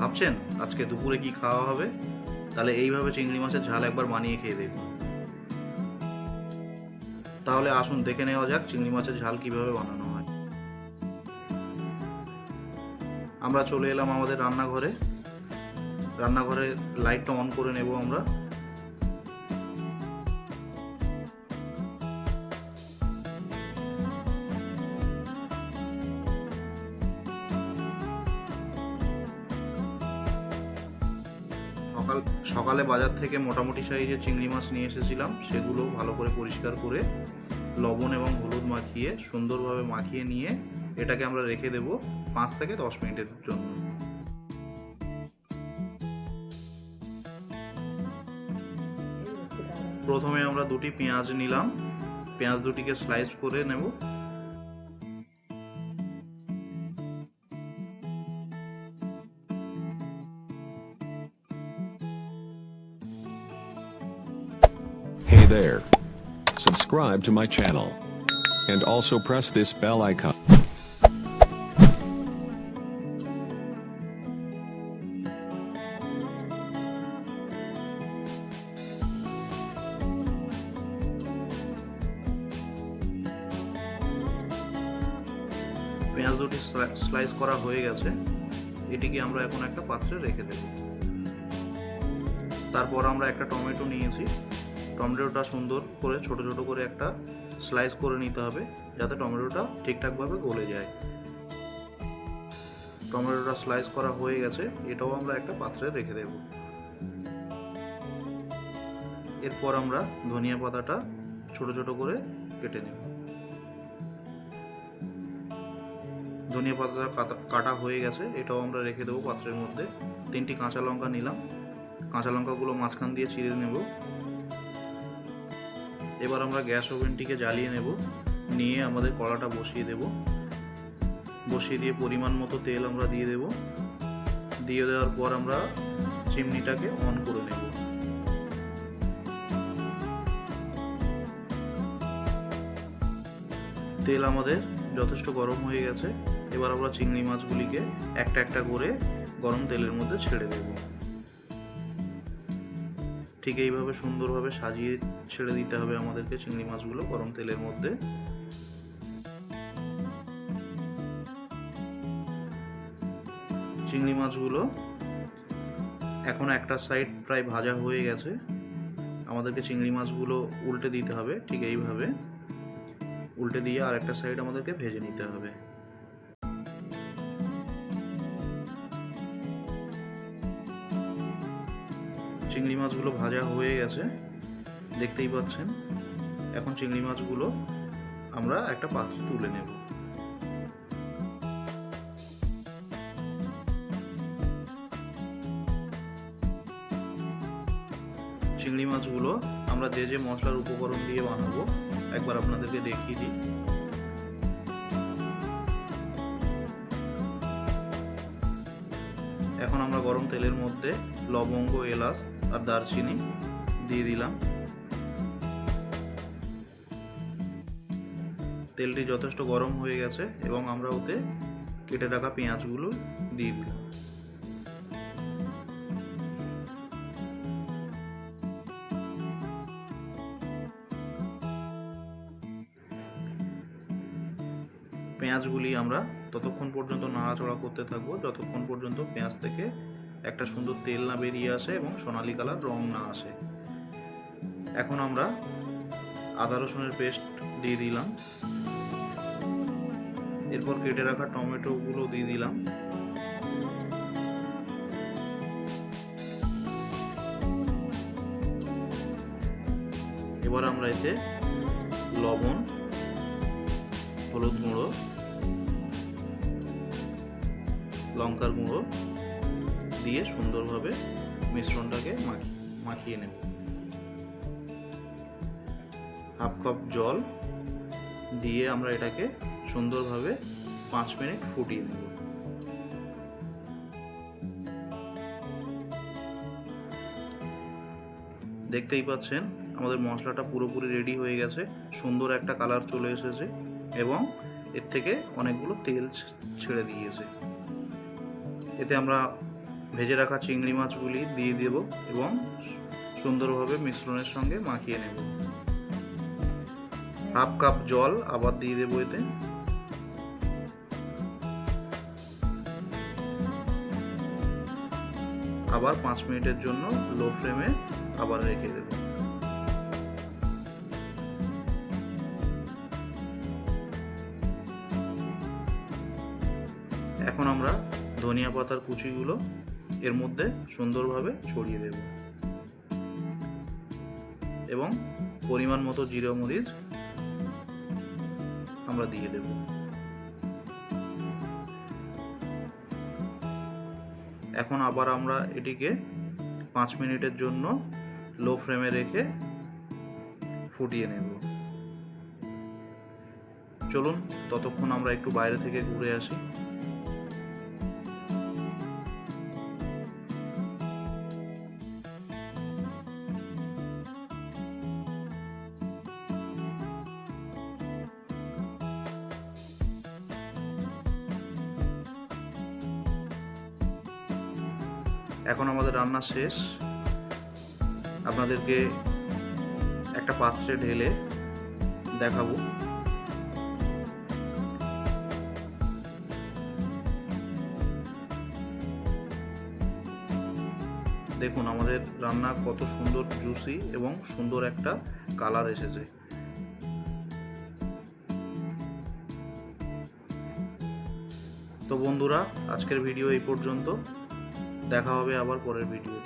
ভাবছেন আজকে দুপুরে কি খাওয়া হবে? তাহলে এইভাবে চিংড়ি মাছের ঝাল একবার বানিয়ে খেয়ে দেখুন। তাহলে আসুন দেখে নেওয়া যাক চিংড়ি মাছের ঝাল কীভাবে বানানো হয়। আমরা চলে এলাম আমাদের রান্নাঘরে। রান্নাঘরে লাইটটা অন করে নেব আমরা। সকাল, সকালে বাজার থেকে মোটামুটি সাইজের চিংড়ি মাছ নিয়ে এসেছিলাম, সেগুলো ভালো করে পরিষ্কার করে লবণ এবং হলুদ মাখিয়ে সুন্দরভাবে মাখিয়ে নিয়ে এটাকে আমরা রেখে দেব পাঁচ থেকে দশ মিনিটের জন্য। প্রথমে আমরা দুটি পেঁয়াজ নিলাম। পেঁয়াজ দুটিকে স্লাইস করে নেব। There. Subscribe to my channel. And also press this bell icon. পেঁয়াজ দুটি স্লাইস করা হয়ে গেছে এটিকে আমরা এখন একটা পাত্রে রেখে দেব তারপর আমরা একটা টমেটো নিয়েছি টমেটোটা সুন্দর করে, ছোট ছোট করে একটা স্লাইস করে নিতে হবে, যাতে টমেটোটা ঠিকঠাকভাবে গলে যায়। টমেটোটা স্লাইস করা হয়ে গেছে, এটাও আমরা একটা পাত্রে রেখে দেব। এরপর আমরা ধনিয়া পাতাটা ছোট ছোট করে কেটে নেব। ধনিয়া পাতাটা কাটা- হয়ে গেছে, এটাও আমরা রেখে দেবো পাত্রের মধ্যে। তিনটি কাঁচা লঙ্কা নিলাম। কাঁচা লঙ্কাগুলো মাঝখান দিয়ে চিড়ে নেব। এবার আমরা গ্যাস ওভেনটিকে জ্বালিয়ে নেব। নিয়ে আমাদের কড়াটা বসিয়ে দেব। বসিয়ে দিয়ে পরিমাণ মতো তেল আমরা দিয়ে দেব। দিয়ে দেওয়ার পর আমরা চিমনিটাকে অন করে নেব। তেল আমাদের যথেষ্ট গরম হয়ে গেছে। এবার আমরা চিংড়ি মাছগুলিকে একটা একটা করে গরম তেলের মধ্যে ছেড়ে দেব। ঠিক এইভাবে সুন্দরভাবে সাজিয়ে ছেড়ে দিতে হবে আমাদেরকে চিংড়ি মাছগুলো গরম তেলের মধ্যে। চিংড়ি মাছগুলো এখন একটা সাইড প্রায় ভাজা হয়ে গেছে। আমাদেরকে চিংড়ি মাছগুলো উল্টে দিতে হবে ঠিক এইভাবে। উল্টে দিয়ে আর একটা সাইড আমাদেরকে ভেজে নিতে হবে। চিংড়ি মাছগুলো ভাজা হয়ে গেছে, দেখতেই পাচ্ছেন। এখন চিংড়ি মাছগুলো আমরা একটা পাত্রে তুলে নেব। চিংড়ি মাছগুলো আমরা যে যে মশলার উপকরণ দিয়ে বানাবো, একবার আপনাদেরকে দেখিয়ে দিই। আমরা গরম তেলের মধ্যে লবঙ্গ, এলাচ আর দারচিনি দিয়ে দিলাম। তেলটি যথেষ্ট গরম হয়ে গেছে এবং আমরা ওতে কেটে রাখা পেঁয়াজগুলো দিয়ে দিলাম। পেঁয়াজগুলি আমরা ততক্ষণ পর্যন্ত নাড়াচড়া করতে থাকব, যতক্ষণ পর্যন্ত পেঁয়াজ থেকে একটা সুন্দর তেল না বেরিয়ে আসে এবং সোনালি কালার রং না আসে। এখন আমরা আদা রসুনের পেস্ট দিয়ে দিলাম। এরপর কেটে রাখা টমেটোগুলো দিয়ে দিলাম। এবার আমরা এতে লবণ, হলুদ গুঁড়ো লঙ্কার গুঁড়ো দিয়ে সুন্দরভাবে মিশ্রণটাকে মাখি, মাখিয়ে নেব। হাফ কাপ জল দিয়ে আমরা এটাকে সুন্দরভাবে পাঁচ মিনিট ফুটিয়ে নেব। দেখতেই পাচ্ছেন, আমাদের মশলাটা পুরোপুরি রেডি হয়ে গেছে, সুন্দর একটা কালার চলে এসেছে এবং এর থেকে অনেকগুলো তেল ছেড়ে দিয়েছে। এতে আমরা ভেজে রাখা চিংড়ি মাছগুলি দিয়ে দেব এবং সুন্দরভাবে মিশ্রণের সঙ্গে মাখিয়ে নেব। হাফ কাপ জল আবার দিয়ে দেবো এতে। আবার পাঁচ মিনিটের জন্য লো ফ্লেমে আবার রেখে দেব। এখন আমরা ধনিয়া পাতার কুচিগুলো এর মধ্যে সুন্দরভাবে ছড়িয়ে দেব। এবং পরিমাণ মতো জিরা মরিচ আমরা দিয়ে দেব। এখন আবার আমরা এটিকে পাঁচ মিনিটের জন্য লো ফ্লেমে রেখে ফুটিয়ে নেব। চলুন, ততক্ষণ আমরা একটু বাইরে থেকে ঘুরে আসি। এখন আমাদের রান্না শেষ। আপনাদেরকে একটা পাত্রে ঢেলে দেখাবো। দেখুন, আমাদের রান্না কত সুন্দর জুসি এবং সুন্দর একটা কালার এসেছে। তো বন্ধুরা, আজকের ভিডিও এই পর্যন্ত। দেখা হবে আবার পরের ভিডিওতে